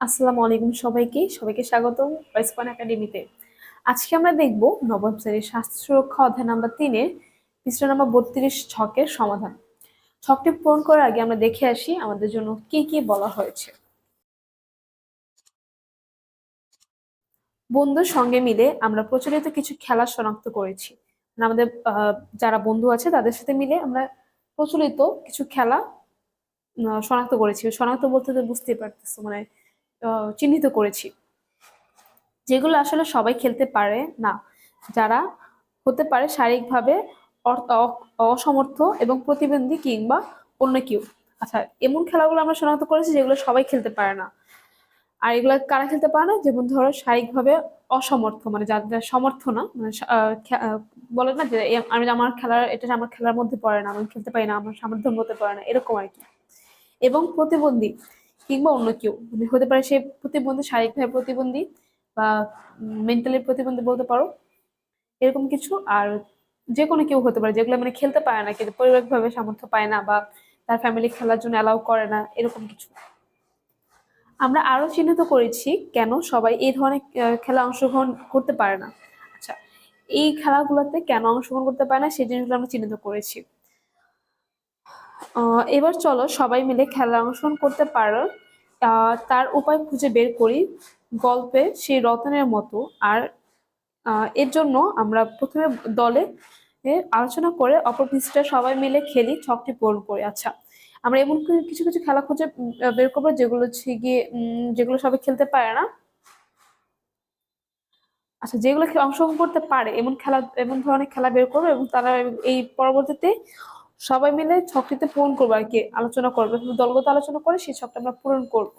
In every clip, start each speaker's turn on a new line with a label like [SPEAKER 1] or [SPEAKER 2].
[SPEAKER 1] আসসালামু আলাইকুম সবাইকে। সবাইকে স্বাগতম ওয়েস্টপয়েন্ট একাডেমিতে। আজকে আমরা দেখব নবম শ্রেণির স্বাস্থ্য সুরক্ষা অধ্যায় নাম্বার তিনের পৃষ্ঠা নাম্বার বত্রিশ ছকের সমাধান। ছকটি পূরণ করার আগে আমরা দেখে আসি আমাদের জন্য কি কি বলা হয়েছে। বন্ধুর সঙ্গে মিলে আমরা প্রচলিত কিছু খেলা শনাক্ত করেছি। মানে আমাদের যারা বন্ধু আছে তাদের সাথে মিলে আমরা প্রচলিত কিছু খেলা শনাক্ত করেছি। শনাক্ত বলতে তো বুঝতেই পারতেছো মানে চিহ্নিত করেছি। যেগুলো আসলে সবাই খেলতে পারে না। যারা হতে পারে শারীরিকভাবে অসমর্থ এবং প্রতিবন্ধী কিংবা অন্য কেউ। আচ্ছা এমন খেলাগুলো আমরা শনাক্ত করেছি যেগুলো সবাই খেলতে পারে না। আর এগুলো কারা খেলতে পারে না? যেমন ধরো শারীরিকভাবে অসমর্থ মানে যাদের সমর্থ না মানে বলে না যে আমি আমার খেলার, এটা আমার খেলার মধ্যে পড়ে না, আমি খেলতে পারি না, আমার সামর্থ্যের মধ্যে পড়ে না, এরকম আর কি। এবং প্রতিবন্ধী কিংবা অন্য কেউ। হতে পারে সে প্রতিবন্ধী শারীরিকভাবে প্রতিবন্ধী বা মেন্টালি প্রতিবন্ধী বলতে পারো এরকম কিছু। আর যে কোনো কেউ হতে পারে যেগুলো মানে খেলতে পারে না কিন্তু পারিবারিকভাবে সামর্থ্য পায় না বা তার ফ্যামিলি খেলার জন্য অ্যালাউ করে না এরকম কিছু। আমরা আরও চিহ্নিত করেছি কেন সবাই এই ধরনের খেলা অংশগ্রহণ করতে পারে না। আচ্ছা এই খেলাগুলোতে কেন অংশগ্রহণ করতে পারে না সেই জিনিসগুলো আমরা চিহ্নিত করেছি। এবার চলো সবাই মিলে খেলা অংশগ্রহণ করতে পারো। আহ, তার উপায় খুঁজে বের করি গল্পে সেই রতনের মতো। আর এর জন্য আমরা প্রথমে দলে আলোচনা করে অপর পৃষ্ঠা সবাই মিলে খেলি, ছকটি পূরণ করি। আচ্ছা আমরা এমন কিছু কিছু খেলা খুঁজে বের করব যেগুলো হচ্ছে গিয়ে যেগুলো সবাই খেলতে পারে না? আচ্ছা যেগুলো অংশগ্রহণ করতে পারে, এমন খেলা, এমন ধরনের খেলা বের করব এবং তারা এই পরবর্তীতে সবাই মিলে ছকটিতে পূরণ করব আর কি, আলোচনা করব। দলগত আলোচনা করে, সেই ছকটা আমরা পূরণ করব।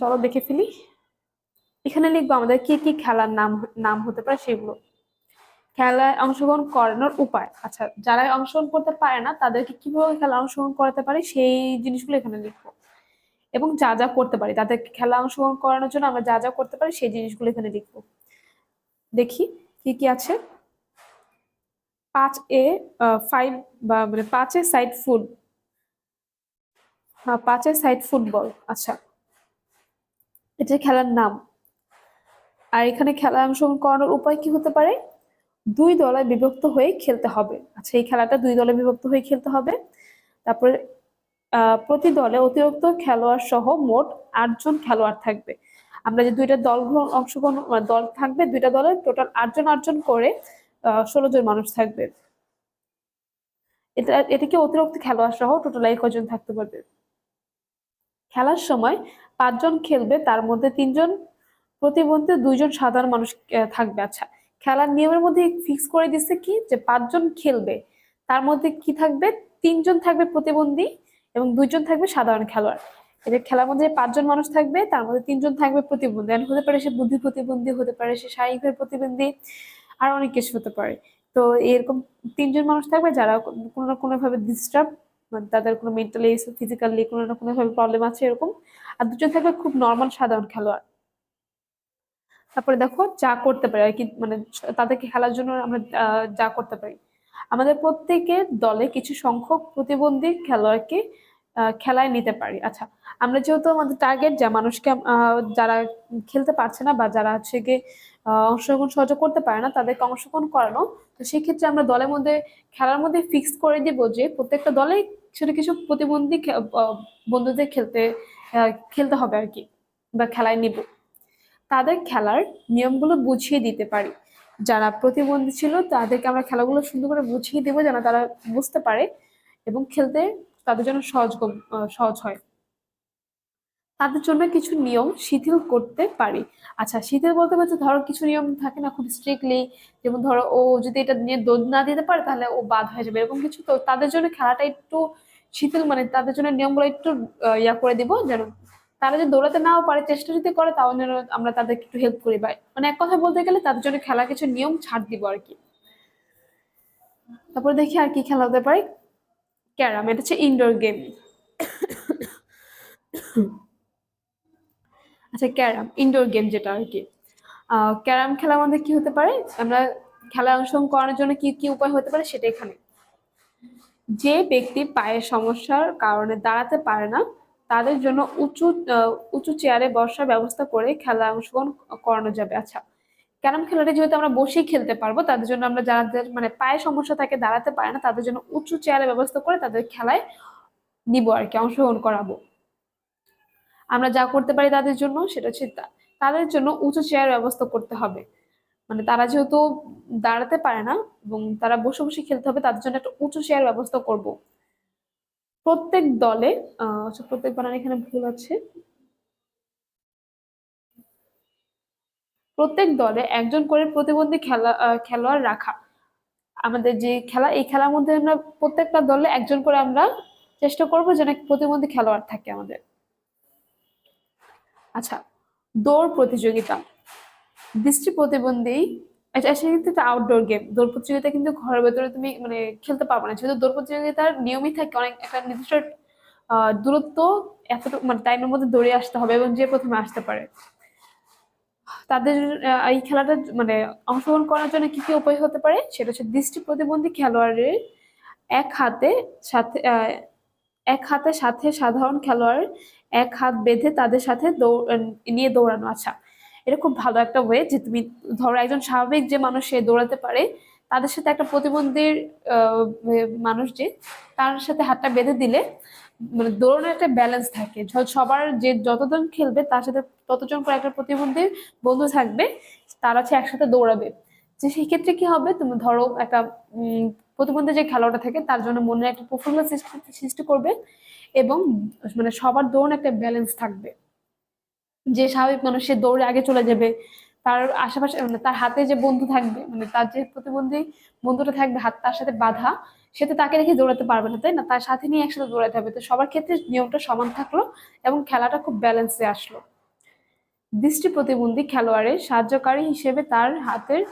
[SPEAKER 1] চলো দেখে ফেলি। এখানে লিখব আমাদের কি কি খেলার নাম নাম হতে পারে সেগুলো। খেলায় অংশগ্রহণ করানোর উপায়। আচ্ছা যারা অংশগ্রহণ করতে পারে না, তাদেরকে কীভাবে খেলা অংশগ্রহণ করাতে পারি, সেই জিনিসগুলো এখানে লিখব। এবং যা যা করতে পারি তাদেরকে খেলা অংশগ্রহণ করানোর জন্য আমরা যা যা করতে পারি, সেই জিনিসগুলো এখানে লিখব। দেখি কি কি আছে। পাঁচ এ ফাইভ বা মানে পাঁচে সাইড ফুট হ্যাঁ পাঁচে সাইড ফুটবল আচ্ছা। এটা খেলার নাম। আর এখানে খেলা অংশগ্রহণ করানোর উপায় কি হতে পারে? দুই দলে বিভক্ত হয়ে খেলতে হবে। আচ্ছা এই খেলাটা দুই দলে বিভক্ত হয়ে খেলতে হবে। তারপরে প্রতি দলে অতিরিক্ত খেলোয়াড় সহ মোট আটজন খেলোয়াড় থাকবে। আমরা যে দুইটা দল অংশগ্রহণ, দল থাকবে, দুইটা দলে টোটাল আটজন আটজন করে ষোলো জন মানুষ থাকবে। এটা, এটাকে অতিরিক্ত খেলোয়াড় সহ টোটাল একজন থাকতে পারবে? খেলার সময় পাঁচজন খেলবে, তার মধ্যে তিনজন প্রতিবন্ধী, দুইজন সাধারণ মানুষ থাকবে। আচ্ছা খেলার নিয়মের মধ্যে ফিক্স করে দিচ্ছে কি? যে পাঁচজন খেলবে, তার মধ্যে কি থাকবে? তিনজন থাকবে প্রতিবন্ধী এবং দুইজন থাকবে সাধারণ খেলোয়াড়। এটা খেলার মধ্যে পাঁচজন মানুষ থাকবে, তার মধ্যে তিনজন থাকবে প্রতিবন্ধী। হতে পারে সে বুদ্ধি প্রতিবন্ধী, হতে পারে সে শারীরিকভাবে প্রতিবন্ধী আর অনেক কিছু হতে পারে। তো এরকম তিনজন মানুষ থাকবে যারা কোনো না কোনো ভাবে ডিস্টার্ব মানে তাদের কোনো মেন্টালি ফিজিক্যালি কোনো না কোনো ভাবে প্রবলেম আছে এরকম। আর দুজন থাকবে খুব নর্মাল সাধারণ খেলোয়াড়। তারপরে দেখো যা করতে পারি আর কি মানে তাদেরকে খেলার জন্য আমরা যা করতে পারি। আমাদের প্রত্যেকের দলে কিছু সংখ্যক প্রতিবন্ধী খেলোয়াড়কে খেলায় নিতে পারি। আচ্ছা আমরা যেহেতু আমাদের টার্গেট যা, মানুষকে যারা খেলতে পারছে না বা যারা হচ্ছে গিয়ে অংশগ্রহণ সহযোগ করতে পারে না, তাদেরকে অংশগ্রহণ করানো, তো সেক্ষেত্রে আমরা দলের মধ্যে, খেলার মধ্যে ফিক্স করে দিব যে, প্রত্যেকটা দলে কিছু কিছু প্রতিবন্ধী বন্ধুদের খেলতে খেলতে হবে আর কি, বা খেলায় নিব। তাদের খেলার নিয়মগুলো বুঝিয়ে দিতে পারি। যারা প্রতিবন্ধী ছিল, তাদেরকে আমরা খেলাগুলো সুন্দর করে বুঝিয়ে দেবো যেন তারা বুঝতে পারে এবং খেলতে তাদের জন্য সহজ সহজ হয়। তাদের জন্য কিছু নিয়ম শিথিল করতে পারি। আচ্ছা শিথিল বলতে বলতে ধরো কিছু নিয়ম থাকে না খুব স্ট্রিক্টলি যেমন ধরো ও যদি এটা নিয়ে দোষ না দিতে পারে তাহলে ও বাদ হয়ে যাবে, এরকম কিছু। তো তাদের জন্য খেলাটা একটু শিথিল মানে তাদের জন্য নিয়মগুলো একটু ইয়া করে দিব যেন তারা যদি দৌড়াতে নাও পারে, চেষ্টা যদি করে তাও যেন আমরা তাদেরকে একটু হেল্প করি। পাই মানে এক কথা বলতে গেলে তাদের জন্য খেলা কিছু নিয়ম ছাড় দিব আর কি। তারপর দেখি আর কি খেলা হতে পারে। ক্যারাম, এটা হচ্ছে ইনডোর গেম আচ্ছা ক্যারাম ইনডোর গেম যেটা আর কি। ক্যারাম খেলার মধ্যে কি হতে পারে? আমরা খেলায় অংশগ্রহণ করানোর জন্য কি কি উপায় হতে পারে সেটা এখানে। যে ব্যক্তি পায়ের সমস্যার কারণে দাঁড়াতে পারে না, তাদের জন্য উঁচু উঁচু চেয়ারে বসার ব্যবস্থা করে খেলা অংশগ্রহণ করানো যাবে। আচ্ছা ক্যারাম খেলাটা যেহেতু আমরা বসেই খেলতে পারব তাদের জন্য আমরা যাদের মানে পায়ে সমস্যা থাকে দাঁড়াতে পারে না তাদের জন্য উঁচু চেয়ারের ব্যবস্থা করে তাদের খেলায় নিব আর কি অংশগ্রহণ করাবো। আমরা যা করতে পারি তাদের জন্য সেটা হচ্ছে তাদের জন্য উঁচু চেয়ার ব্যবস্থা করতে হবে। মানে তারা যেহেতু দাঁড়াতে পারে না এবং তারা বসে বসে খেলতে হবে তাদের জন্য একটা উঁচু চেয়ার ব্যবস্থা করব। প্রত্যেক দলে আহ আচ্ছা, প্রত্যেক বানান এখানে ভুল আছে। প্রত্যেক দলে একজন করে প্রতিবন্ধী খেলা খেলোয়াড় রাখা। আমাদের যে খেলা, এই খেলার মধ্যে আমরা প্রত্যেকটা দলে একজন করে আমরা চেষ্টা করব যেন প্রতিবন্ধী খেলোয়াড় থাকে আমাদের। আচ্ছা দৌড় প্রতিযোগিতা। দৃষ্টি প্রতিবন্ধী এটা এটা কিন্তু একটা আউটডোর গেম দৌড় প্রতিযোগিতা কিন্তু ঘরের ভেতরে তুমি মানে খেলতে পারবে না। যেহেতু দৌড় প্রতিযোগিতার নিয়মই থাকে, অনেক একটা নির্দিষ্ট দূরত্ব এতটুকু মানে টাইমের মধ্যে দৌড়ে আসতে হবে এবং যে প্রথমে আসতে পারে। তাদের এই খেলাটা মানে অংশগ্রহণ করার জন্য কি কি উপায় হতে পারে? সেটা হচ্ছে দৃষ্টি প্রতিবন্ধী খেলোয়াড়ের এক হাতে সাথে এক হাতে সাথে সাধারণ খেলোয়াড় এক হাত বেঁধে তাদের সাথে নিয়ে দৌড়ানো। আচ্ছা এটা খুব ভালো একটা ওয়ে যে তুমি ধরো একজন স্বাভাবিক যে মানুষ সে দৌড়াতে পারে, তাদের সাথে একটা প্রতিবন্ধীর মানুষ যে তার সাথে হাতটা বেঁধে দিলে মানে দৌড়ানোর একটা ব্যালেন্স থাকে। সবার যে যতজন খেলবে তার সাথে ততজন করে একটা প্রতিবন্ধী বন্ধু থাকবে, তারা হচ্ছে একসাথে দৌড়াবে। যে সেই ক্ষেত্রে কি হবে? তুমি ধরো একটা প্রতিবন্ধী যে খেলোয়াড়টা থাকে তার জন্য মনে একটা প্রফুল্ল সৃষ্টি করবে এবং মানে সবার দৌড় একটা ব্যালেন্স থাকবে। যে স্বাভাবিক মানুষ, সে দৌড়ে আগে চলে যাবে, তার আশেপাশে মানে তার হাতে যে বন্ধু থাকবে মানে তার যে প্রতিবন্ধী বন্ধুটা থাকবে, হাত, তার সাথে বাঁধা সে তো তাকে রেখে দৌড়াতে পারবে না, তাই না? তার সাথে নিয়ে একসাথে দৌড়াতে হবে। তো সবার ক্ষেত্রে নিয়মটা সমান থাকল এবং খেলাটা খুব ব্যালেন্সে আসলো। দৃষ্টি প্রতিবন্ধী খেলোয়াড়ের সাহায্যকারী হিসেবে তার হাতের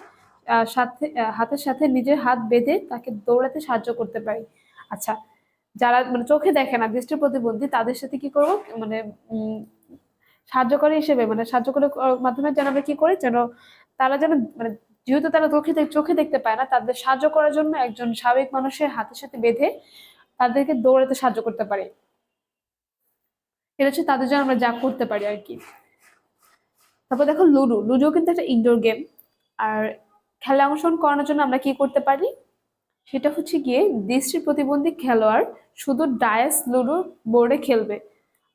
[SPEAKER 1] সাথে হাতের সাথে নিজের হাত বেঁধে তাকে দৌড়াতে সাহায্য করতে পারি। আচ্ছা যারা মানে চোখে দেখে না দৃষ্টি প্রতিবন্ধী, তাদের সাথে কি করব? মানে সাহায্যকারী হিসেবে মানে সাহায্য করে মাধ্যমে যেন আমরা কি করি? যেন তারা যেন মানে যেহেতু তারা চোখে চোখে দেখতে পায় না, তাদের সাহায্য করার জন্য একজন স্বাভাবিক মানুষের হাতের সাথে বেঁধে তাদেরকে দৌড়াতে সাহায্য করতে পারি। এটা হচ্ছে তাদের জন্য আমরা যা করতে পারি আর কি। তারপর দেখো লুডো। লুডো কিন্তু একটা ইনডোর গেম আর খেলা অংশগ্রহণ করানোর জন্য আমরা কি করতে পারি? সেটা হচ্ছে গিয়ে দৃষ্টি প্রতিবন্ধী খেলোয়াড় শুধু ডায়াস লুডো বোর্ডে খেলবে।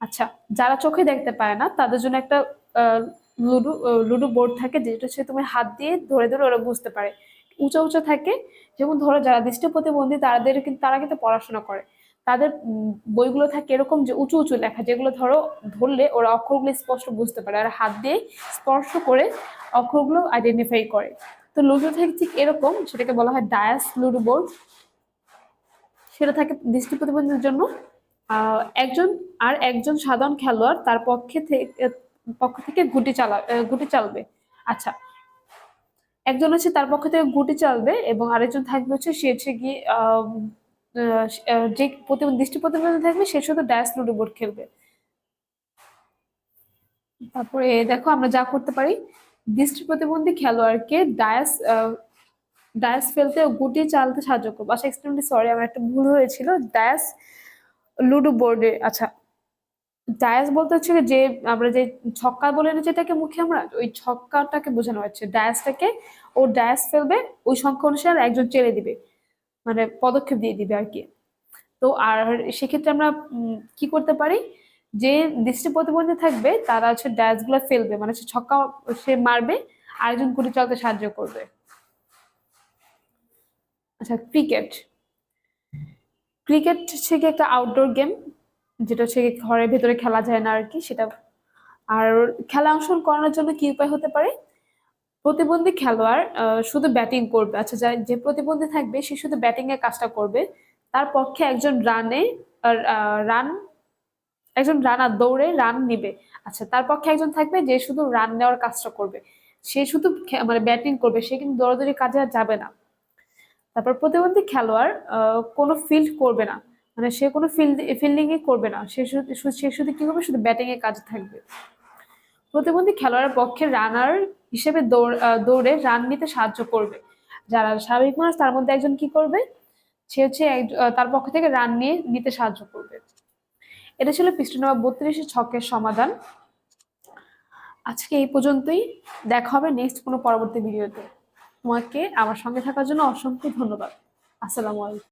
[SPEAKER 1] আচ্ছা যারা চোখে দেখতে পায় না, তাদের জন্য একটা লুডো লুডো বোর্ড থাকে যেটা হচ্ছে তুমি হাত দিয়ে ধরে ধরে ওরা বুঝতে পারে। উঁচা উঁচু থাকে, যেমন ধরো যারা দৃষ্টি প্রতিবন্ধী তাদের কিন্তু তারা কিন্তু পড়াশোনা করে। তাদের বইগুলো থাকে এরকম যে উঁচু উঁচু লেখা, যেগুলো ধরো ধরলে ওরা অক্ষরগুলো স্পষ্ট বুঝতে পারে আর হাত দিয়ে স্পর্শ করে অক্ষরগুলো আইডেন্টিফাই করে। তো লুডো থাকে ঠিক এরকম, সেটাকে বলা হয় ডায়াস লুডো বোর্ড সেটা থাকে দৃষ্টি প্রতিবন্ধীদের জন্য একজন আর একজন সাধারণ খেলোয়াড় তার পক্ষে থেকে পক্ষ থেকে গুটি চালা গুটি চালবে। আচ্ছা একজন হচ্ছে তার পক্ষ থেকে গুটি চালবে এবং আরেকজন থাকবে হচ্ছে সে হচ্ছে গিয়ে যে দৃষ্টি প্রতিবন্ধী থাকবে, সে শুধু ড্যাশ লুডো বোর্ড খেলবে। তারপরে দেখো আমরা যা করতে পারি। দৃষ্টি প্রতিবন্ধী খেলোয়াড়কে ডায়াস ডায়াস ফেলতে গুটি চালতে সাহায্য করব। আচ্ছা এক্সট্রিমলি সরি আমার একটা ভুল হয়েছিল। ডায়াস লুডো বোর্ডে আচ্ছা ডায়াস বলতে হচ্ছে যে আমরা যে ছক্কা বলে না যেটাকে মুখে আমরা, ওই ছক্কাটাকে বোঝানো হচ্ছে। ডায়াসটাকে ও ডায়াস ফেলবে, ওই সংখ্যা অনুসারে একজন চেলে দিবে। মানে পদক্ষেপ দিয়ে দিবে আর কি। তো আর সেক্ষেত্রে আমরা কি করতে পারি? যে দৃষ্টি প্রতিবন্ধী থাকবে, তারা হচ্ছে ড্যাশগুলো ফেলবে। মানে সে ছক্কা সে মারবে, আরেকজন গুটি চালাতে সাহায্য করবে। আচ্ছা ক্রিকেট। ক্রিকেট হচ্ছে একটা আউটডোর গেম যেটা কি ঘরের ভেতরে খেলা যায় না আর কি সেটা আর খেলা অংশগ্রহণ করানোর জন্য কি উপায় হতে পারে? প্রতিবন্ধী খেলোয়াড় শুধু ব্যাটিং করবে। আচ্ছা যা- যে প্রতিবন্ধী থাকবে, সে শুধু ব্যাটিং এর কাজটা করবে। তার পক্ষে একজন রানে রান, একজন রানার দৌড়ে রান নিবে। আচ্ছা তার পক্ষে একজন থাকবে যে শুধু রান নেওয়ার কাজটা করবে। সে শুধু মানে ব্যাটিং করবে, সে কিন্তু দৌড়াদৌড়ি কাজে আর যাবে না। তারপর প্রতিবন্ধী খেলোয়াড় কোনো ফিল্ড করবে না। মানে সে কোনো ফিল্ড ফিল্ডিং করবে না। সে শুধু সে শুধু কি করবে? শুধু ব্যাটিং এর কাজে থাকবে। প্রতিবন্ধী খেলোয়াড়ের পক্ষে রানার হিসেবে দৌড় রান নিতে সাহায্য করবে। যারা স্বাভাবিক মানুষ, তার মধ্যে একজন কি করবে? সে হচ্ছে তার পক্ষ থেকে রান নিয়ে নিতে সাহায্য করবে। এটা ছিল পৃষ্ঠ নম্বর বত্রিশে ছকের সমাধান। আজকে এই পর্যন্তই। দেখা হবে নেক্সট কোনো পরবর্তী ভিডিওতে তোমাকে আমার সঙ্গে থাকার জন্য অসংখ্য ধন্যবাদ। আসসালামু আলাইকুম।